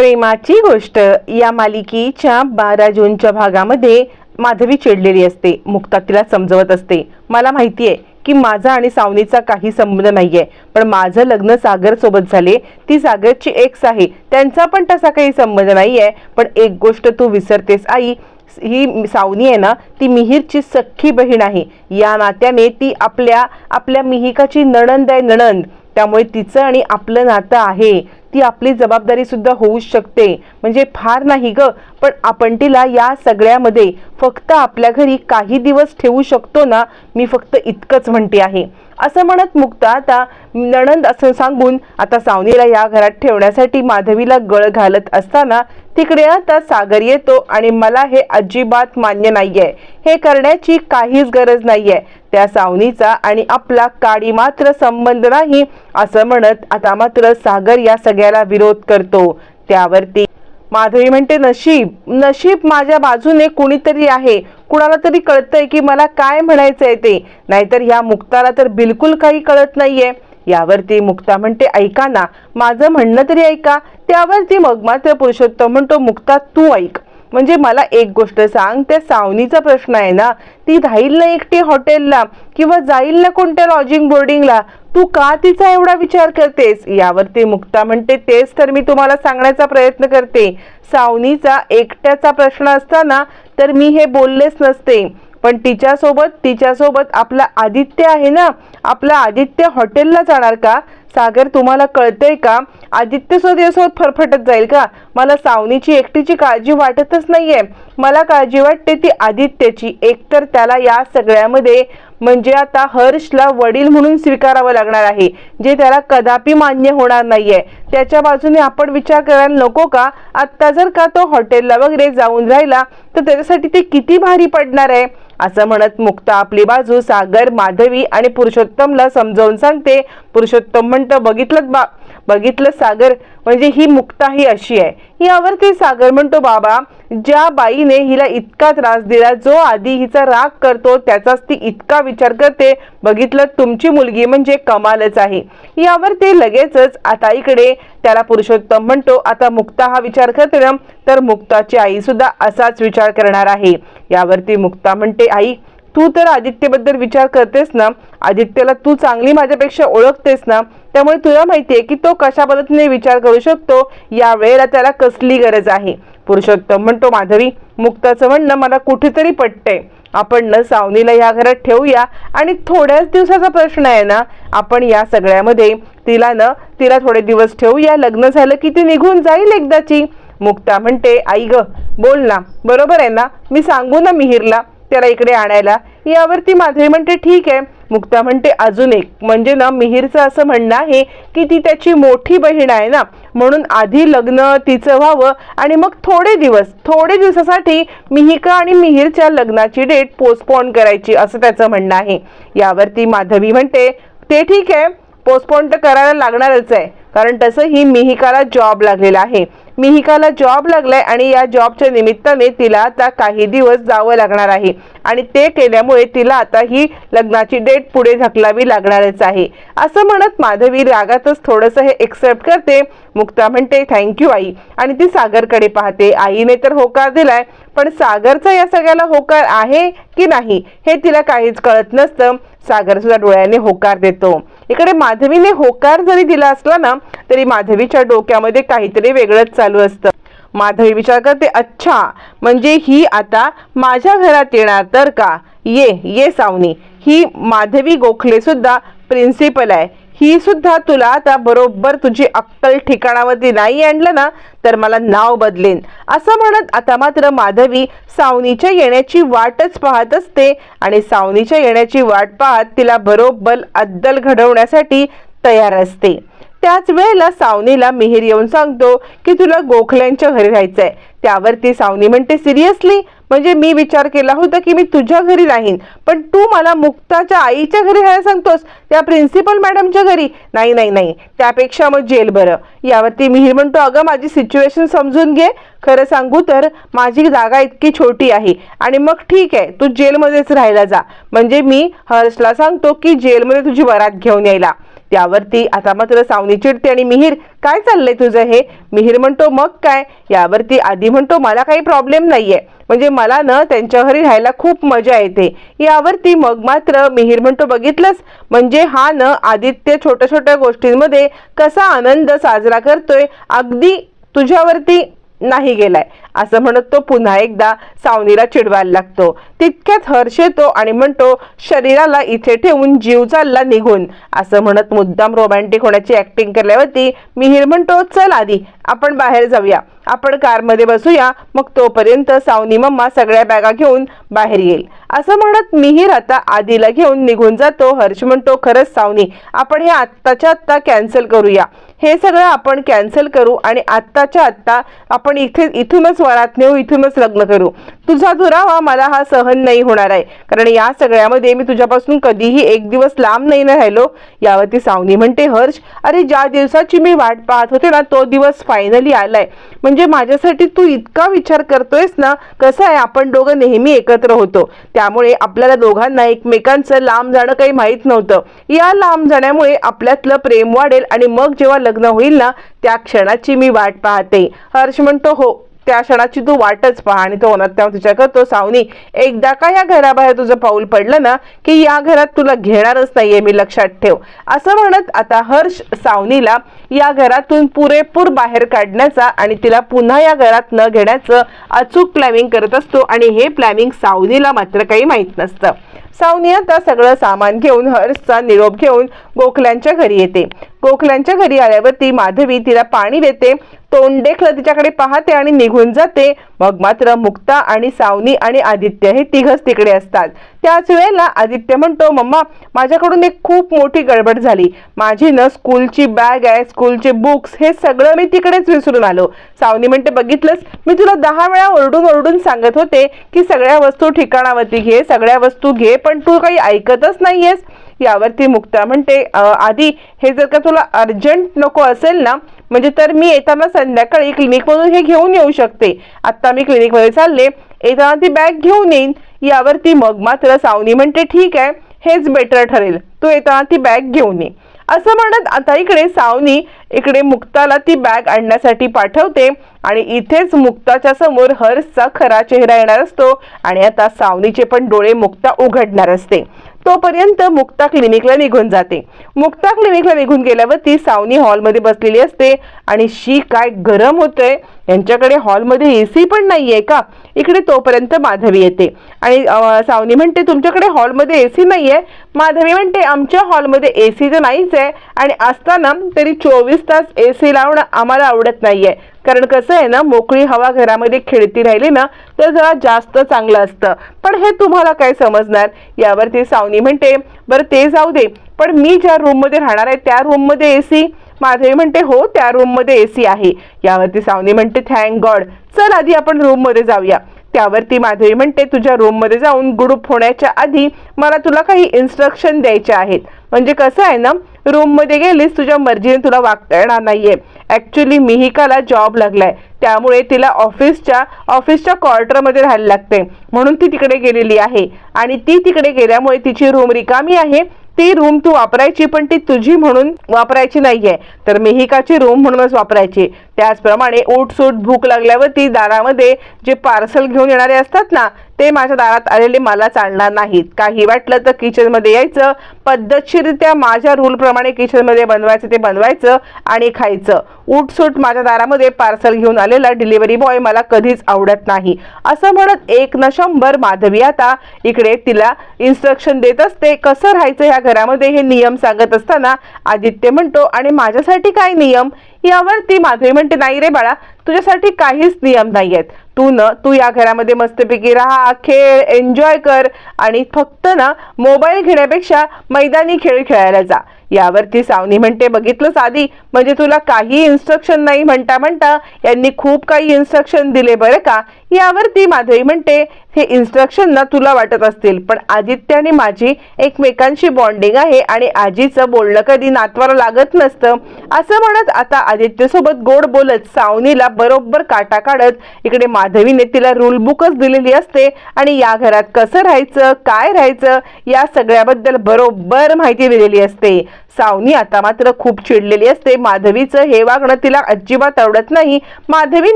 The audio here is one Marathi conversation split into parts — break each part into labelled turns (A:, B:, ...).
A: प्रेमाची गोष्ट या मालिकेच्या बारा जूनच्या भागामध्ये माधवी चिडलेली असते. मुक्ता तिला समजवत असते. मला माहिती आहे की माझा आणि सावनीचा काही संबंध नाही आहे पण माझं लग्न सागर सोबत झाले. ती सागरची एक्स आहे. त्यांचा पण तसा काही संबंध नाही आहे पण एक गोष्ट तू विसरतेस आई. ही सावनी आहे ना ती मिहीरची सख्खी बहीण आहे. या नात्याने ती आपल्या आपल्या मिहिकाची नणंद आहे नणंद. त्यामुळे तिचं आणि आपलं नातं आहे. ती आपली जबाबदारी सुद्धा होऊ शकते. म्हणजे फार नाही ग पण आपण तिला या सगळ्यामध्ये फक्त आपल्या घरी काही दिवस ठेवू शकतो ना मी फक्त इतकंच म्हणते आहे. असं म्हणत मुक्ता आता नणंद असं सांगून आता सावनीला या घरात ठेवण्यासाठी माधवीला गळ घालत असताना तिकडे आता सागर येतो आणि मला हे अजिबात मान्य नाहीये. हे करण्याची काहीच गरज नाहीये. त्या सावनीचा आणि आपला काडी मात्र संबंध नाही असं म्हणत आता मात्र सागर या सगळ्याला विरोध करतो. त्यावरती माधवी म्हणते नशीब नशीब माझ्या बाजूने कुणीतरी आहे. कुणाला तरी कळतंय की मला काय म्हणायचंय ते. नाहीतर ह्या मुक्ताला तर बिलकुल काही कळत नाहीये. यावरती मुक्ता म्हणते ऐका ना माझं म्हणणं तरी ऐका. त्यावरती मग मात्र पुरुषोत्तम म्हणतो मुक्ता तू ऐक. म्हणजे मला एक गोष्ट सांग त्या सावनीचा प्रश्न आहे ना ती राहील ना एकटी हॉटेलला किंवा जाईल ना कोणत्या लॉजिंग बोर्डिंगला तू का तिचा एवढा विचार करतेस? यावरती मुक्ता म्हणते तेच तर मी तुम्हाला सांगण्याचा प्रयत्न करते. सावनीचा एकट्याचा प्रश्न असताना तर मी हे बोललेच नसते. पण तिच्यासोबत तिच्यासोबत आपला आदित्य आहे ना? आपला आदित्य हॉटेलला जाणार का? सागर तुम्हाला कळतंय का? आदित्य स्वतःसोबत फरफटत जाईल का? मला सावनीची एकटीची काळजी वाटतच नाहीये. मला काळजी वाटते ती आदित्यची. एकतर त्याला या सगळ्यामध्ये म्हणजे आता हर्षला वडील म्हणून स्वीकारावं लागणार आहे जे त्याला कदापि मान्य होणार नाहीये. त्याच्या बाजूने आपण विचार करायला नको का? आत्ता जर का तो हॉटेलला वगैरे जाऊन राहिला तर त्याच्यासाठी ते किती भारी पडणार आहे? असं म्हणत मुक्ता आपली बाजू सागर माधवी आणि पुरुषोत्तमला समजावून सांगते. पुरुषोत्तम म्हणतं बघितलं बा बघितलं सागर म्हणजे ही मुक्ता ही अशी आहे. यावरती सागर म्हणतो बाबा ज्या बाईने हिला इतका त्रास दिला जो आधी हिचा राग करतो त्याचाच ती इतका विचार करते. बघितलं तुमची मुलगी म्हणजे कमालच आहे. यावर ते लगेचच आता इकडे त्याला पुरुषोत्तम म्हणतो आता मुक्ता हा विचार करते ना तर मुक्ताची आई सुद्धा असाच विचार करणार आहे. यावरती मुक्ता म्हणते आई तू तर आदित्यबद्दल विचार करतेस ना. आदित्यला तू चांगली माझ्यापेक्षा ओळखतेस ना. त्यामुळे तुला माहिती आहे की तो कशा पद्धतीने विचार करू शकतो या वेळेला त्याला कसली गरज आहे. पुरुषोत्तम म्हणतो माधवी मुक्ताचं म्हणणं मला कुठेतरी पटतंय. आपण न सावनीला या घरात ठेवूया आणि थोड्याच दिवसाचा प्रश्न आहे ना आपण या सगळ्यामध्ये तिला न तिला थोडे दिवस ठेवूया. लग्न झालं की ती निघून जाईल एकदाची. मुक्ता म्हणते आई ग बोल ना. बरोबर आहे ना? मी सांगू ना मिहिरला. त्याला इकडे आणायला. यावरती माधवी म्हणते ठीक आहे. मुक्ता म्हणते अजून एक. म्हणजे ना मिहिरचं असं म्हणणं आहे की ती त्याची मोठी बहीण आहे ना. म्हणून आधी लग्न तिचं व्हावं आणि मग थोडे दिवस थोडे दिवसासाठी मिहिका आणि मिहिरच्या लग्नाची डेट पोस्टपोन करायची असं त्याचं म्हणणं आहे. यावरती माधवी म्हणते ते ठीक आहे पोस्टपोन तर करायला लागणारच आहे. कारण तसं ही मिहिकाला जॉब लागलेला आहे. मिहिकाला जॉब लागलाय आणि या जॉबच्या निमित्ताने तिला आता काही दिवस जावं लागणार आहे. आणि ते केल्यामुळे तिला आता ही लग्नाची डेट पुढे ढकलावी लागणारच आहे. असं म्हणत माधवी रागातच थोडंसं हे एक्सेप्ट करते. मुक्ता म्हणते थँक्यू आई. आणि ती सागरकडे पाहते. आईने तर होकार दिलाय पण सागरचा या सगळ्याला होकार आहे की नाही हे तिला काहीच कळत नसतं. सागर सुद्धा डोळ्याने होकार देतो. इकडे माधवीने होकार जरी दिला असला ना तरी माधवीच्या डोक्यामध्ये काहीतरी वेगळंच चालू असतं. माधवी विचार करते अच्छा म्हणजे ही आता माझ्या घरात येणार तर का? ये ये सावनी. ही माधवी गोखले सुद्धा प्रिन्सिपल आहे. ही सुद्धा तुला आता बरोबर तुझी अक्कल ठिकाणावरती नाही आणलं ना तर मला नाव बदलेन. असं म्हणत आता मात्र माधवी सावनीच्या येण्याची वाटच पाहत असते आणि सावनीच्या येण्याची वाट पाहत तिला बरोबर अद्दल घडवण्यासाठी तयार असते. त्याच वेळेला सावनीला मिहीर येऊन सांगतो की तुला गोखल्यांच्या घरी राहायचंय. त्यावरती सावनी म्हणते सिरियसली म्हणजे मी विचार केला होता की मी तुझ्या घरी राहीन. पण तू मला मुक्ताच्या आईच्या घरी राहायला सांगतोस त्या प्रिन्सिपल मॅडमच्या घरी. नाही नाही नाही. त्यापेक्षा मग जेल बरं. यावरती मिहीर म्हणतो अगं माझी सिच्युएशन समजून घे. खरं सांगू तर माझी जागा इतकी छोटी आहे आणि मग ठीक आहे तू जेलमध्येच राहायला जा. म्हणजे मी हर्षला सांगतो की जेलमध्ये तुझी वरात घेऊन यायला. त्यावरती आता मात्र सावनी चिडते आणि मिहीर काय चाललंय तुझं हे? मिहीर म्हणतो मग काय? यावरती आधी म्हणतो मला काही प्रॉब्लेम नाहीये. म्हणजे मला ना त्यांच्या घरी राहायला खूप मजा येते. यावरती मग मात्र मिहीर म्हणतो बघितलंस? म्हणजे हा न आदित्य छोट्या छोट्या गोष्टींमध्ये कसा आनंद साजरा करतोय. अगदी तुझ्यावरती नाही गेलाय. असं म्हणत तो पुन्हा एकदा सावनीला चिडवायला लागतो. तितक्यात हर्ष येतो आणि म्हणतो शरीराला इथे ठेवून जीव चालला निघून. असं म्हणत मुद्दाम रोमॅन्टिक होण्याची ऍक्टिंग केल्यावरती मिहीर म्हणतो चल आधी आपण बाहेर जाऊया. आपण कारमध्ये बसूया. मग तोपर्यंत सावनी मम्मा सगळ्या बॅगा घेऊन बाहेर येईल. असं म्हणत मिहीर आता आधीला घेऊन निघून जातो. हर्ष म्हणतो खरंच सावनी आपण हे आत्ताच्या आत्ता कॅन्सल करूया. हे सगळं आपण कॅन्सल करू आणि आत्ताच्या आत्ता आपण इथे इथूनच वरात नेऊ इथूनच लग्न करू. तुझा दुरावा मला हा सहन नाही होणार आहे. कारण या सगळ्यामध्ये मी तुझ्यापासून कधीही एक दिवस लांब नाही ना राहिलो. यावरती सावनी म्हणते हर्ष अरे ज्या दिवसाची मी वाट पाहत होते ना तो दिवस फायनली आलाय. म्हणजे माझ्यासाठी तू इतका विचार करतोयस ना कसं आहे? आपण दोघं नेहमी एकत्र होतो. त्यामुळे आपल्याला दोघांना एकमेकांचं लांब जाणं काही माहीत नव्हतं. या लांब जाण्यामुळे आपल्यातलं प्रेम वाढेल आणि मग जेव्हा लग्न होईल ना त्या क्षणाची मी वाट पाहते. हर्ष म्हणतो हो. त्या क्षणाची तू वाटच पहा आणि तो होणार तिच्या तुझ्या करतो. सावनी एकदा का या घराबाहेर तुझं पाऊल पडलं ना की या घरात तुला घेणारच नाहीये मी लक्षात ठेव. असं म्हणत आता हर्ष सावनीला या घरातून पुरेपूर बाहेर काढण्याचा आणि तिला पुन्हा या घरात न घेण्याचं अचूक प्लॅनिंग करत असतो आणि हे प्लॅनिंग सावनीला मात्र काही माहीत नसतं. सावनी आता सगळं सामान घेऊन हर्षचा निरोप घेऊन गोखल्यांच्या घरी येते. गोखल्यांच्या घरी आल्यावरती माधवी तिला पाणी देते तोंड देखलं तिच्याकडे पाहते आणि निघून जाते. मग मात्र मुक्ता आणि सावनी आणि आदित्य हे तिघच तिकडे असतात. त्याच वेळेला आदित्य म्हणतो मम्मा माझ्याकडून एक खूप मोठी गडबड झाली. माझी ना स्कूलची बॅग आहे स्कूलचे बुक्स हे सगळं मी तिकडेच विसरून आलो. सावनी म्हणते बघितलंस? मी तुला दहा वेळा ओरडून ओरडून सांगत होते की सगळ्या वस्तू ठिकाणावरती घे सगळ्या वस्तू घे पण तू काही ऐकतच नाहीयेस. यावरती मुक्ता. म्हणते आधी हे जर का तुला अर्जंट नको असेल ना म्हणजे तर मी येताना संध्याकाळी क्लिनिकमधून हे घेऊन येऊ शकते. आत्ता मी क्लिनिकमध्ये चालले येताना ती बॅग घेऊन येईन. यावरती मग मात्र सावनी म्हणते ठीक आहे हेच बेटर ठरेल. तू येताना ती बॅग घेऊन ये. असं म्हणत आता इकडे सावनी इकडे मुक्ताला ती बॅग आणण्यासाठी पाठवते आणि इथेच मुक्ताच्या समोर हर्षचा खरा चेहरा येणार असतो आणि आता सावनीचे पण डोळे मुक्ता उघडणार असते. तोपर्यंत मुक्ता क्लिनिकला निघून जाते. मुक्ता क्लिनिकला निघून गेल्यावर ती सावनी हॉलमध्ये बसलेली असते आणि शी काय गरम होतंय. यांच्याकडे हॉलमध्ये ए सी पण नाही आहे का? इकडे तोपर्यंत माधवी येते. आणि सावनी म्हणते तुमच्याकडे हॉलमध्ये ए सी नाही आहे माधवी म्हणते आमच्या हॉलमध्ये ए सी तर नाहीच आहे आणि असताना तरी चोवीस तास ए सी लावणं आम्हाला आवडत नाही आहे कारण कसं आहे ना मोकळी हवा घरामध्ये खेळती राहिली ना तर जरा जास्त चांगलं असतं. पण हे तुम्हाला काय समजणार? यावरती सावनी म्हणते बरं ते जाऊ दे. पण मी ज्या रूममध्ये राहणार आहे त्या रूममध्ये ए सी माधवी म्हणते हो त्या रूममध्ये ए सी आहे. यावरती सावनी म्हणते थँक गॉड चल आधी आपण रूममध्ये जाऊया. त्यावरती माधवी म्हणते तुझ्या रूममध्ये जाऊन गुडूप होण्याच्या आधी मला तुला काही इन्स्ट्रक्शन द्यायचे आहेत. म्हणजे कसं आहे ना रूममध्ये गेलीस तुझ्या मर्जीने तुला वागता येणार नाहीये. ॲक्च्युली मिहिकाला जॉब लागलाय. त्यामुळे तिला ऑफिसच्या ऑफिसच्या क्वार्टरमध्ये राहायला लागते. म्हणून ती तिकडे गेलेली आहे. आणि ती तिकडे गेल्यामुळे तिची रूम रिकामी आहे. ती रूम तू वापरायची पण ती तुझी म्हणून वापरायची नाहीये. तर मिहिकाची रूम म्हणूनच वापरायची. त्याचप्रमाणे सूट भूक लागल्यावर ती दारामध्ये जे पार्सल घेऊन येणारे असतात ना ते माझ्या दारात आलेले मला चालणार नाहीत. काही वाटलं तर किचनमध्ये यायचं. पद्धतशीररित्या माझ्या रूलप्रमाणे किचनमध्ये बनवायचं ते बनवायचं आणि खायचं. उठसूट माझ्या दारामध्ये पार्सल घेऊन आलेला डिलिव्हरी बॉय मला कधीच आवडत नाही. असं म्हणत एक न शंभर माधवी आता इकडे तिला इन्स्ट्रक्शन देत असते कसं राहायचं ह्या घरामध्ये हे नियम सांगत असताना आदित्य म्हणतो आणि माझ्यासाठी काय नियम? यावर ती माधवी म्हणते नाही रे बाळा तुझ्यासाठी काहीच नियम नाही आहेत तू न तू या घरामध्ये मस्तपैकी राहा खेळ एन्जॉय कर आणि फक्त ना मोबाईल घेण्यापेक्षा मैदानी खेळ खेळायला जा. यावरती सावनी म्हणते बघितलंच आधी म्हणजे तुला काही इन्स्ट्रक्शन नाही म्हणता म्हणता यांनी खूप काही इन्स्ट्रक्शन दिले बरं का? यावरती माधवी म्हणते हे इन्स्ट्रक्शन ना तुला वाटत असतील पण आदित्य आणि माझी एकमेकांशी बॉन्डिंग आहे आणि आजीचं बोलणं कधी नातवाला लागत नसतं. असं म्हणत आता आदित्यसोबत गोड बोलत सावनीला बरोबर काटा काढत इकडे माधवीने तिला रूल बुकच दिलेली असते. आणि या घरात कसं राहायचं काय राहायचं या सगळ्याबद्दल बरोबर माहिती दिलेली असते. सावनी आता मात्र खूप चिडलेली असते. माधवीचं हे वागणं तिला अजिबात आवडत नाही. माधवी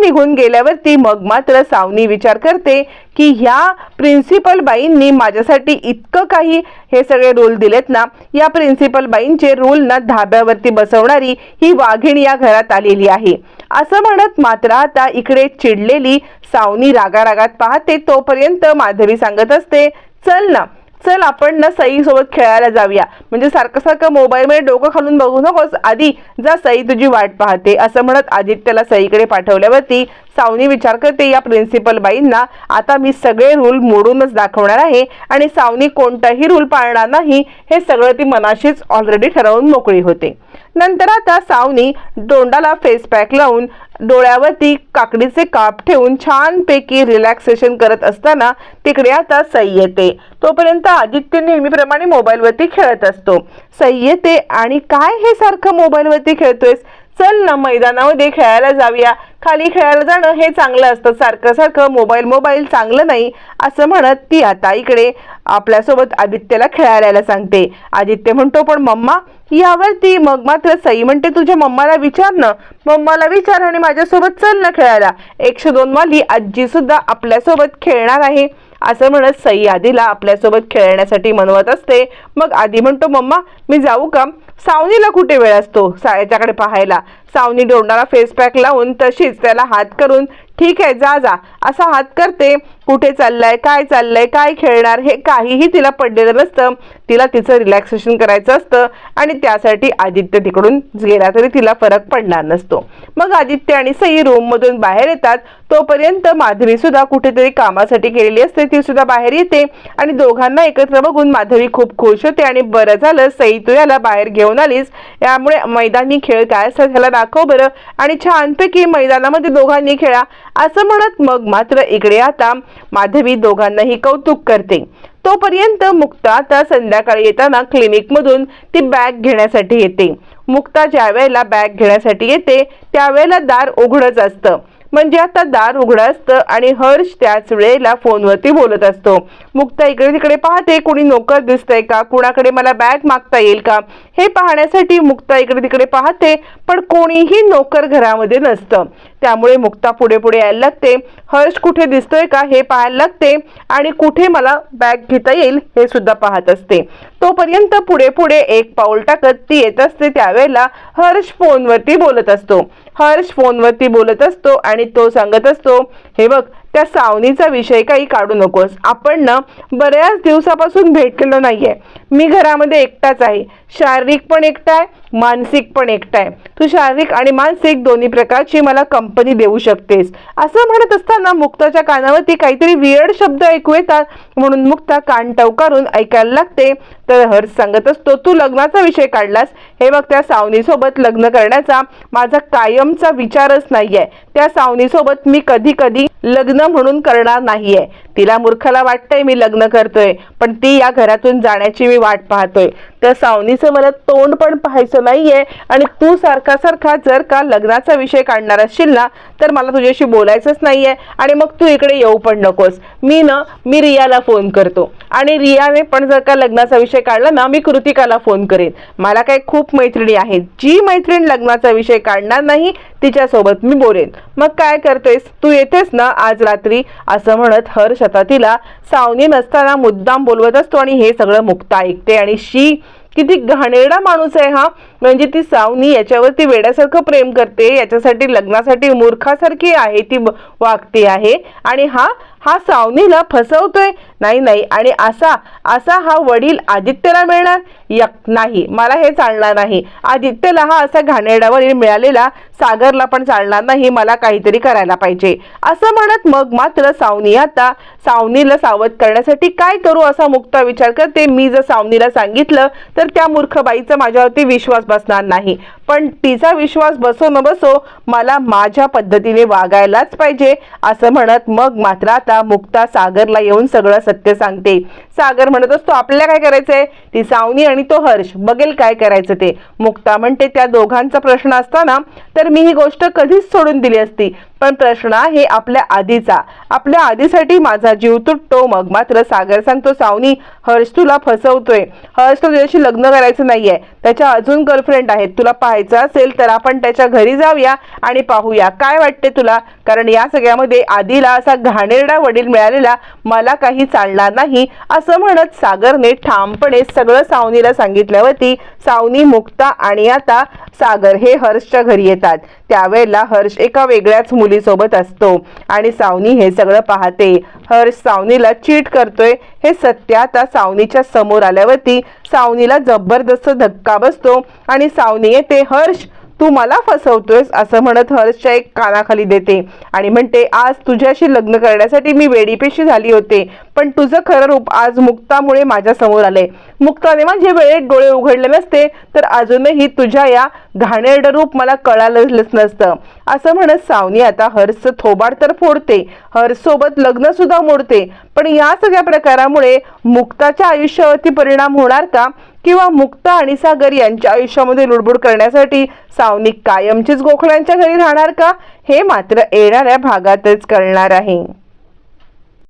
A: निघून गेल्यावरती मग मात्र सावनी विचार करते की ह्या प्रिन्सिपल बाईंनी माझ्यासाठी इतकं काही हे सगळे रूल दिलेत ना या प्रिन्सिपल बाईंचे रूल ना धाब्यावरती बसवणारी ही वाघीण या घरात आलेली आहे. असं म्हणत मात्र आता इकडे चिडलेली सावनी रागारागात पाहते. तोपर्यंत माधवी सांगत असते चल ना चल आपण ना सईसोबत खेळायला जाऊया. म्हणजे सारखं सारखं मोबाईलमध्ये डोकं खालून बघू नकोस. आधी जा सई तुझी वाट पाहते. असं म्हणत आदित्यला सईकडे पाठवल्यावरती सावनी विचार करते या प्रिन्सिपल बाईंना आता मी सगळे रूल मोडूनच दाखवणार आहे आणि सावनी कोणताही रूल पाळणार नाही हे सगळं ती मनाशीच ऑलरेडी ठरवून मोकळी होते. नंतर आता सावनी तोंडाला फेस पॅक लावून डोळ्यावरती काकडीचे काप ठेवून छानपैकी रिलॅक्सेशन करत असताना तिकडे आता सई येते. तोपर्यंत आदित्य नेहमीप्रमाणे मोबाईलवरती खेळत असतो. सई येते आणि काय हे सारखं मोबाईलवरती खेळतोयस? चल ना मैदानामध्ये खेळायला जाऊया. खाली खेळायला जाणं हे चांगलं असतं. सारखं सारखं मोबाईल मोबाईल चांगलं नाही असं म्हणत ती आता इकडे आपल्यासोबत आदित्यला खेळायला यायला सांगते. आदित्य म्हणतो पण मम्मा यावरती मग मात्र सई म्हणते तुझ्या मम्माला विचार ना. मम्माला विचार आणि माझ्यासोबत चल ना खेळायला. एकशे दोन वाली आजी सुद्धा आपल्यासोबत खेळणार आहे. असं म्हणत सई आधीला आपल्यासोबत खेळण्यासाठी म्हणवत असते. मग आधी म्हणतो मम्मा मी जाऊ का? सावनीला कुठे वेळ असतो? सा याच्याकडे पाहायला. सावनी डोंडाला फेस पॅक लावून तशीच त्याला हात करून ठीक आहे जा जा. असा हात करते. कुठे चाललाय? काय चाललंय? काय खेळणार? हे काहीही तिला पडलेलं नसतं. तिला तिचं रिलॅक्सेशन करायचं असतं आणि त्यासाठी आदित्य तिकडून गेला तरी तिला फरक पडणार नसतो. मग आदित्य आणि सई रूममधून बाहेर येतात. तोपर्यंत माधवी सुद्धा कुठेतरी कामासाठी गेलेली असते. ती सुद्धा बाहेर येते आणि दोघांना एकत्र बघून माधवी खूप खुश होते आणि बरं झालं सई तू याला बाहेर घेऊन आलीस. यामुळे मैदानी खेळ काय असतात ह्याला दाखव बरं. आणि छानपैकी मैदानामध्ये दोघांनी खेळा. असं म्हणत मग मात्र इकडे आता माधवी दोघांनाही कौतुक करते. तोपर्यंत मुक्ता आता संध्याकाळी येताना क्लिनिकमधून ती बॅग घेण्यासाठी येते. मुक्ता ज्या वेळेला बॅग घेण्यासाठी येते त्यावेळेला दार उघडच असतं. म्हणजे आता दार उघडं असतं आणि हर्ष त्याच वेळेला फोनवरती बोलत असतो. मुक्ता इकडे तिकडे पाहते कोणी नोकर दिसतंय का? कुणाकडे मला बॅग मागता येईल का? हे पाहण्यासाठी मुक्ता इकडे तिकडे पाहते पण कोणीही नोकर घरामध्ये नसतं. त्यामुळे मुक्ता पुढे पुढे यायला लागते. हर्ष कुठे दिसतोय का हे पाहायला लागते आणि कुठे मला बॅग घेता येईल हे सुद्धा पाहत असते. तोपर्यंत पुढे पुढे एक पाऊल टाकत ती येत असते. त्यावेळेला हर्ष फोनवरती बोलत असतो. हर्ष फोनवरती बोलत असतो आणि तो सांगत असतो हे बघ त्या सावनीचा विषय काही काढू नकोस. आपण ना बऱ्याच दिवसापासून भेटलेलो नाहीये. मी घरामध्ये एकटाच आहे. शारीरिक पण एकटा आहे मानसिक पण एकटा आहे. तू शारीरिक आणि मानसिक दोन्ही प्रकारची मला कंपनी देऊ शकतेस. असं म्हणत असताना मुक्ताच्या कानावरती काहीतरी वियर्ड शब्द ऐकू येतात. म्हणून मुक्ता कान टवकारून ऐकायला लागते. तर हर्ष सांगत असतो तू लग्नाचा विषय काढलास? हे बघ त्या सावनीसोबत लग्न करण्याचा माझा कायमचा विचारच नाहीये. त्या सावनीसोबत मी कधी कधी लग्न म्हणून करणार नाहीये. तिला मूर्खाला वाटतंय मी लग्न करतोय पण ती या घरातून जाण्याची मी वाट पाहतोय. त्या सावनीचं मला तोंड पण पाहायचं नाहीये. आणि तू सारखा सारखा जर का लग्नाचा विषय काढणार असशील ना तर मला तुझ्याशी बोलायचंच नाहीये. आणि मग तू इकडे येऊ पण नकोस. मी ना मी रियाला फोन करतो. आणि रियाने पण जर का लग्नाचा विषय काढला ना मी कृतिकाला फोन करेन. मला काही खूप मैत्रिणी आहेत. जी मैत्रीण लग्नाचा विषय काढणार नाही तिच्यासोबत मी बोलेन. मग काय करतेस? तू येतेस ना आज रात्री? असं म्हणत हर्ष आता तिला सावनी नसताना मुद्दाम बोलवत असतो आणि हे सगळं मुक्ता ऐकते. आणि शी किती घाणेरडा माणूस आहे हा. म्हणजे ती सावनी याच्यावरती वेड्यासारखं प्रेम करते याच्यासाठी लग्नासाठी मूर्खासारखी आहे ती वागते आहे. आणि हा हा सावनीला फसवतोय. नाही नाही. आणि असा असा हा वडील आदित्यला मिळणार? यक नाही. मला हे चालणार नाही. आदित्यला हा असा घाणेरडा वडील मिळालेला सागरला पण चालणार नाही मला काहीतरी करायला पाहिजे. असं म्हणत मग मात्र सावनी आता सावनीला सावध करण्यासाठी काय करू असा मुक्ता विचार करते. मी जर सावनीला सांगितलं तर त्या मूर्ख बाईचा माझ्यावरती विश्वास बसणार नाही. पण तिचा विश्वास बसो न बसो मला माझ्या पद्धतीने वागायलाच पाहिजे असं म्हणत मग मात्र आता आता मुक्ता सागरला येऊन सगळं सत्य सांगते. सागर म्हणत असतो आपल्याला काय करायचंय? ती सावनी आणि तो हर्ष बघेल काय करायचं ते. मुक्ता म्हणते त्या दोघांचा प्रश्न असताना तर तर मी ही गोष्ट कधीच सोडून दिली असती. पण प्रश्न आहे आपल्या आधीचा. आपल्या आधीसाठी माझा जीव तुटतो. मग मात्र सागर सांगतो सावनी हर्ष तुला फसवतोय. हर्ष तुझ्याशी लग्न करायचं नाहीये. त्याच्या अजून गर्लफ्रेंड आहेत. तुला पाहायचं असेल तर आपण त्याच्या घरी जाऊया आणि पाहूया. काय वाटते तुला? कारण या सगळ्यामध्ये आधीला असा घाणेरडा वडील मिळालेला मला काही चालणार नाही. असं म्हणत सागरने ठामपणे सगळं सावनीला सांगितल्यावरती सावनी मुक्ता आणि आता सागर हे हर्षच्या घरी येतात. त्यावेळेला हर्ष एका वेगळ्याच मुलीसोबत असतो. आणि सावनी हे सगळं पाहते. हर्ष सावनीला चीट करतोय. हे सत्य आता सावनीच्या समोर आल्यावरती सावनीला जबरदस्त धक्का बसतो. आणि सावनी येते हर्ष तू मला फसवतोयस असं म्हणत हर्षच्या एक कानाखाली देते. आणि म्हणते आज तुझ्याशी लग्न करण्यासाठी मी वेडीपेशी झाली होते पण तुझं खरं रूप आज मुक्तामुळे माझ्यासमोर आलंय. मुक्ताने माझे वेळेत डोळे उघडले नसते तर अजूनही तुझ्या या घाणेरडं रूप मला कळालंच नसतं. असं म्हणत सावनी आता हर्ष थोबाड तर फोडते. हर्ष सोबत लग्न सुद्धा मोडते पण या सगळ्या प्रकारामुळे मुक्ताच्या आयुष्यावरती परिणाम होणार का? किंवा मुक्ता आणि सागर यांच्या आयुष्यामध्ये लुडबुड करण्यासाठी सावनी कायमचीच गोखल्यांच्या घरी राहणार का? हे मात्र येणाऱ्या भागातच कळणार आहे.